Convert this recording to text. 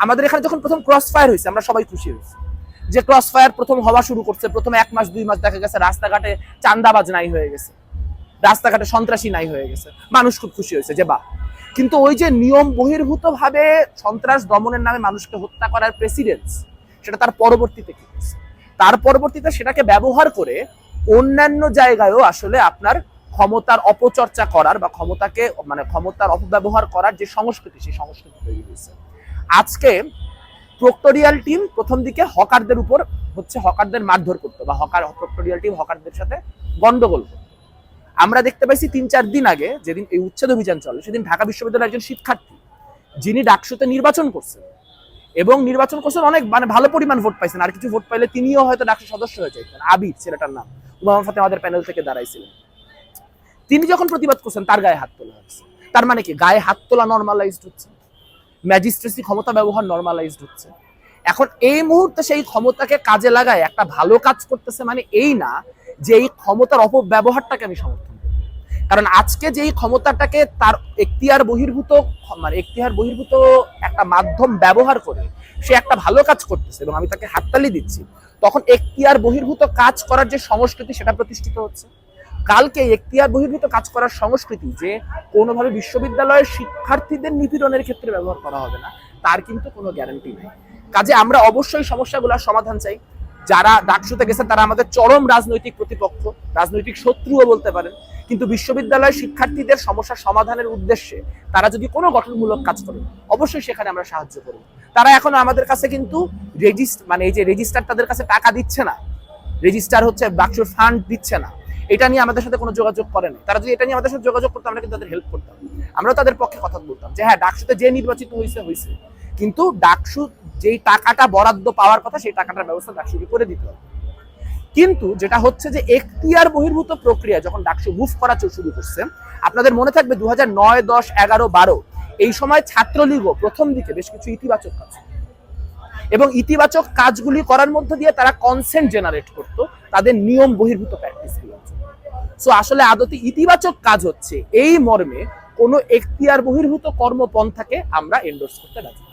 আমাদের এখানে যখন প্রথম ক্রস ফায়ার হয়েছে, আমরা সবাই খুশি হয়েছি। যে ক্রস ফায়ার প্রথম হওয়া শুরু করছে, প্রথম এক মাস, দুই মাস দেখা গেছে রাস্তাঘাটে চান্দাবাজ নাই হয়ে গেছে। রাস্তাঘাটে সন্ত্রাসী নাই হয়ে গেছে। মানুষ খুব খুশি হয়েছে যে বা কিন্তু ওই যে নিয়ম বহির্ভূত ভাবে সন্ত্রাস দমনের নামে মানুষকে হত্যা করার প্রেসিডেন্স সেটা তার পরবর্তীতে কি তার পরবর্তীতে সেটাকে ব্যবহার করে অন্যান্য জায়গায়ও আসলে আপনার ক্ষমতার অপচর্চা করার বা ক্ষমতাকে মানে ক্ষমতার অপব্যবহার করার যে সংস্কৃতি, সেই সংস্কৃতি তৈরি হয়েছে। আজকে প্রক্টোরিয়াল টিম প্রথম দিকে হকারদের উপর হচ্ছে হকারদের মারধর করতো বা হকার প্রক্টোরিয়াল টিম হকারদের সাথে গন্ডগোল করতো। আমরা দেখতে পাইছি তিন চার দিন আগে যেদিন এই উচ্ছেদ অভিযান চলে, সেদিন ঢাকা বিশ্ববিদ্যালয়ের একজন শিক্ষার্থী, যিনি ডাকসুতে নির্বাচন করছেন এবং নির্বাচন করছেন অনেক মানে ভালো পরিমাণ ভোট পাইছেন। আর কিছু ভোট পাইলে তিনিও হয়তো ডাকসু সদস্য হয়ে যাইতেন। আবির ছেলেটার নাম, উমাম ফাতে আমাদের প্যানেল থেকে দাঁড়াইছিলেন। তিনি যখন প্রতিবাদ করছেন, তার গায়ে হাত তোলা হচ্ছে তার মানে কি? গায়ে হাত তোলা নর্মালাইজড হচ্ছে। ম্যাজিস্ট্রেসি ক্ষমতা ব্যবহার নর্মালাইজড হচ্ছে। এখন এই মুহূর্তে সেই ক্ষমতাকে কাজে লাগায় একটা ভালো কাজ করতেছে মানে এই না যে এই ক্ষমতার অপব্যবহারটাকে আমি সমর্থন করি। কারণ আজকে যে এই ক্ষমতাটাকে তার এখতিয়ার বহির্ভূত মানে এখতিয়ার বহির্ভূত একটা মাধ্যম ব্যবহার করে সে একটা ভালো কাজ করতেছে এবং আমি তাকে হাততালি দিচ্ছি, তখন এখতিয়ার বহির্ভূত কাজ করার যে সংস্কৃতি সেটা প্রতিষ্ঠিত হচ্ছে। কালকে এখতিয়ার বহির্ভূত কাজ করার সংস্কৃতি যে কোনোভাবে বিশ্ববিদ্যালয়ের শিক্ষার্থীদের নিপীড়নের ক্ষেত্রে ব্যবহার করা হবে না, তার কিন্তু কোনো গ্যারান্টি নেই। কাজে আমরা অবশ্যই সমস্যাগুলোর সমাধান চাই। যারা ডাকসুতে গেছে, তারা আমাদের চরম রাজনৈতিক প্রতিপক্ষ, রাজনৈতিক শত্রুও বলতে পারেন। কিন্তু বিশ্ববিদ্যালয়ের শিক্ষার্থীদের সমস্যা সমাধানের উদ্দেশ্যে তারা যদি কোনো গঠনমূলক কাজ করে, অবশ্যই সেখানে আমরা সাহায্য করব। তারা এখন আমাদের কাছে কিন্তু রেজিস্ট মানে এই যে রেজিস্টার তাদের কাছে টাকা দিচ্ছে না। রেজিস্টার হচ্ছে বাক্সুর ফান্ড দিচ্ছে না। এটা নিয়ে আমাদের সাথে কোনো যোগাযোগ করে না তারা যদি এটা নিয়ে আমাদের সাথে যোগাযোগ করতো, আমরা কিন্তু তাদের হেল্প করতাম। আমরা তাদের পক্ষে কথা বলতাম যে হ্যাঁ ডাকসুতে যে নির্বাচিত হয়েছে হয়েছে কিন্তু ডাকসু যেই টাকাটা বরাদ্দ পাওয়ার কথা, সেই টাকাটার ব্যবস্থা ডাকসুকে করে দিতে হবে। কিন্তু যেটা হচ্ছে যে, এখতিয়ার বহির্ভূত প্রক্রিয়া যখন ডাকসু মুভ করা শুরু করছে, আপনাদের মনে থাকবে দু হাজার নয়, দশ, এগারো, বারো। এই সময় ছাত্রলীগও প্রথম দিকে বেশ কিছু ইতিবাচক কাজ এবং ইতিবাচক কাজগুলি করার মধ্য দিয়ে তারা কনসেন্ট জেনারেট করতো। তাদের নিয়ম বহির্ভূত প্র্যাকটিস সো আসলে আদতে ইতিবাচক কাজ হচ্ছে। এই মর্মে কোনো এখতিয়ার বহির্ভূত কর্মপন্থাকে আমরা এন্ডোর্স করতে রাজি।